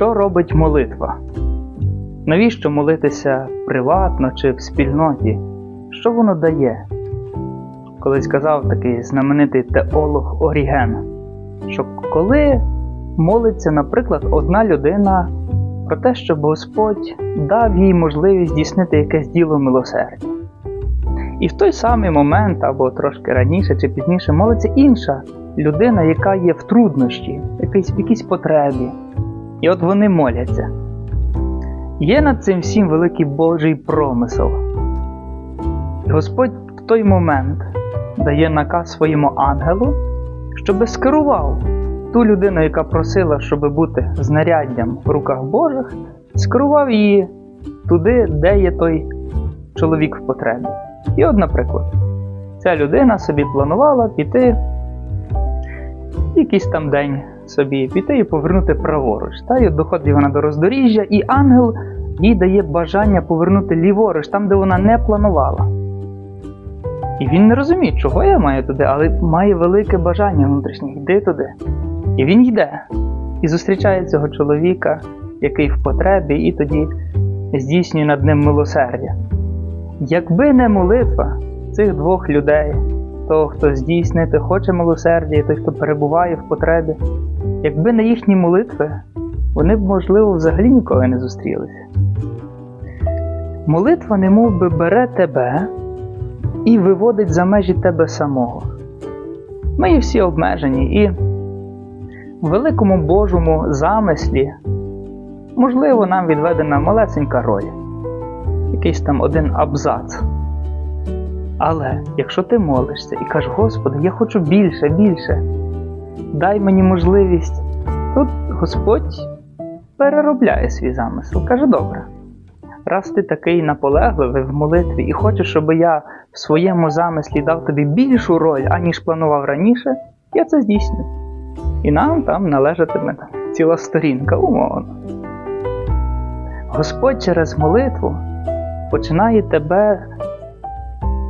Що робить молитва? Навіщо молитися приватно чи в спільноті? Що воно дає? Колись казав такий знаменитий теолог Оріген, що коли молиться, наприклад, одна людина про те, щоб Господь дав їй можливість здійснити якесь діло милосердя. І в той самий момент, або трошки раніше чи пізніше, молиться інша людина, яка є в труднощі, в якійсь потребі. І от вони моляться. Є над цим всім великий Божий промисел. Господь в той момент дає наказ своєму ангелу, щоби скерував ту людину, яка просила, щоб бути знаряддям в руках Божих, скерував її туди, де є той чоловік в потребі. І от, наприклад, ця людина собі планувала піти якийсь там день собі, піти і повернути праворуч. Та, от доходить вона до роздоріжжя, і ангел їй дає бажання повернути ліворуч, там, де вона не планувала. І він не розуміє, чого я маю туди, але має велике бажання внутрішнє йди туди. І він йде і зустрічає цього чоловіка, який в потребі, і тоді здійснює над ним милосердя. Якби не молитва цих двох людей, того, хто здійснити хоче милосердя, і той, хто перебуває в потребі, якби не їхні молитви, вони б, можливо, взагалі ніколи не зустрілися. Молитва немов би бере тебе і виводить за межі тебе самого. Ми всі обмежені, і в великому Божому замислі, можливо, нам відведена малесенька роль, якийсь там один абзац. Але якщо ти молишся і кажеш, Господи, я хочу більше, більше, дай мені можливість, тут Господь переробляє свій замисел. Каже, добре, раз ти такий наполегливий в молитві і хочеш, щоб я в своєму замислі дав тобі більшу роль, аніж планував раніше, я це здійсню. І нам там належатиме ціла сторінка, умовно. Господь через молитву починає тебе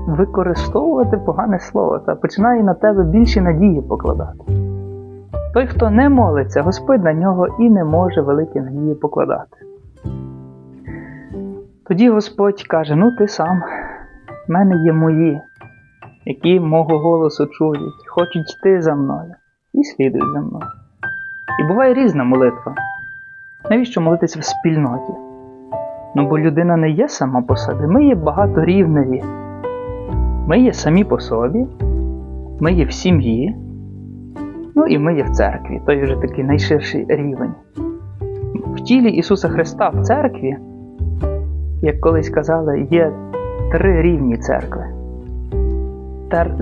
використовувати погане слово та починає на тебе більше надії покладати. Той, хто не молиться, Господь на нього і не може великі надії покладати. Тоді Господь каже: Ну ти сам, в мене є мої, які мого голосу чують, хочуть йти за мною і слідують за мною. І буває різна молитва. Навіщо молитися в спільноті? Ну, бо людина не є сама по собі, ми є багаторівневі. Ми є самі по собі, ми є в сім'ї, ну і ми є в церкві, той вже такий найширший рівень. В тілі Ісуса Христа в церкві, як колись казали, є три рівні церкви.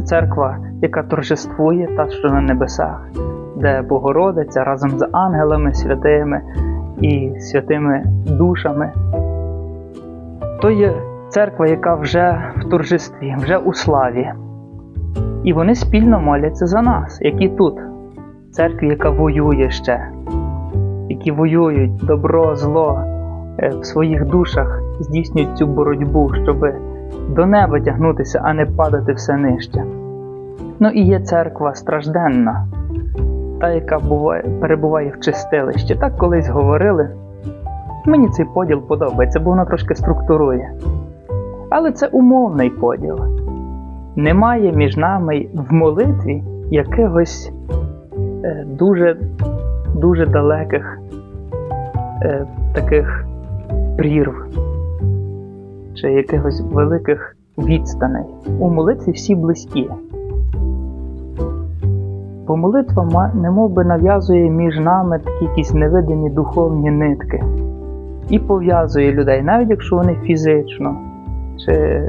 Церква, яка торжествує, та, що на небесах, де Богородиця разом з ангелами святими і святими душами. То є церква, яка вже в торжестві, вже у славі. І вони спільно моляться за нас, які тут, церкві, яка воює ще, які воюють добро, зло е, в своїх душах, здійснюють цю боротьбу, щоб до неба тягнутися, а не падати все нижче. Ну і є церква стражденна, та, яка буває, перебуває в чистилищі. Так колись говорили. Мені цей поділ подобається, бо воно трошки структурує. Але це умовний поділ. Немає між нами в молитві якихось дуже, дуже далеких е, таких прірв чи якихось великих відстаней. У молитві всі близькі. Бо молитва немов би нав'язує між нами такі якісь невидимі духовні нитки і пов'язує людей, навіть якщо вони фізично чи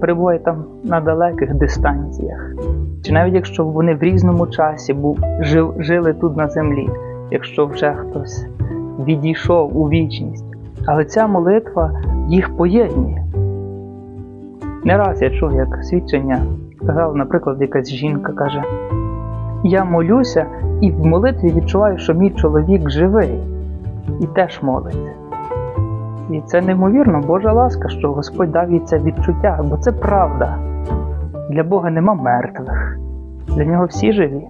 перебувають там на далеких дистанціях, чи навіть якщо вони в різному часі бу- жив, жили тут на землі, якщо вже хтось відійшов у вічність. Але ця молитва їх поєднує. Не раз я чув, як свідчення казала, наприклад, якась жінка каже: Я молюся і в молитві відчуваю, що мій чоловік живий і теж молиться. І це неймовірно Божа ласка, що Господь дав їй це відчуття, бо це правда. Для Бога нема мертвих, для нього всі живі.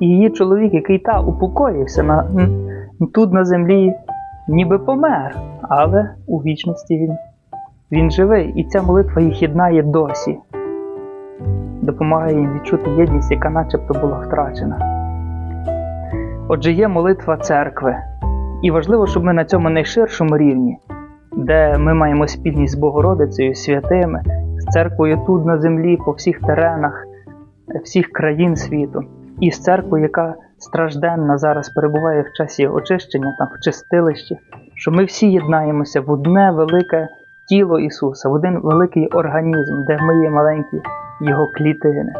І її чоловік, який та упокоївся на, тут на землі, ніби помер, але у вічності він, він живий, і ця молитва їх єднає досі. Допомагає їм відчути єдність, яка начебто була втрачена. Отже, є молитва церкви. І важливо, щоб ми на цьому найширшому рівні, де ми маємо спільність з Богородицею, святими, з церквою тут на землі, по всіх теренах, всіх країн світу, і з церквою, яка стражденна зараз перебуває в часі очищення, там в чистилищі, що ми всі єднаємося в одне велике тіло Ісуса, в один великий організм, де ми є маленькі Його клітини.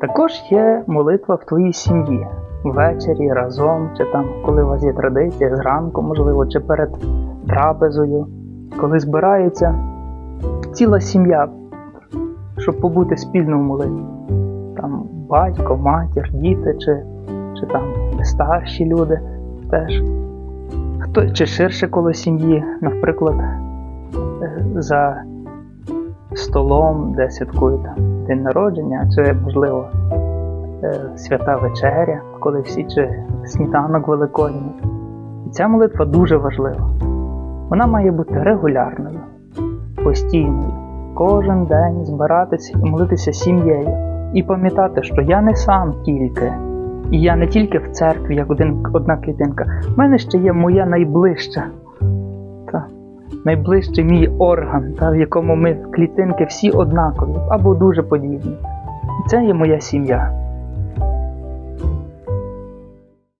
Також є молитва в твоїй сім'ї. Ввечері разом, чи там, коли у вас є традиція, зранку, можливо, чи перед трапезою, коли збирається ціла сім'я, щоб побути спільно в молитві. Там батько, матір, діти, чи, чи там старші люди теж. Хто, чи ширше коло сім'ї, наприклад, е, за столом, де святкують день народження, чи, можливо, свята вечеря, коли всі чи сніданок великодній. І ця молитва дуже важлива. Вона має бути регулярною, постійною. Кожен день збиратися і молитися сім'єю. І пам'ятати, що я не сам тільки, і я не тільки в церкві, як один, одна клітинка. У мене ще є моя найближча, та, найближчий мій орган, та, в якому ми клітинки всі однакові або дуже подібні. І це є моя сім'я.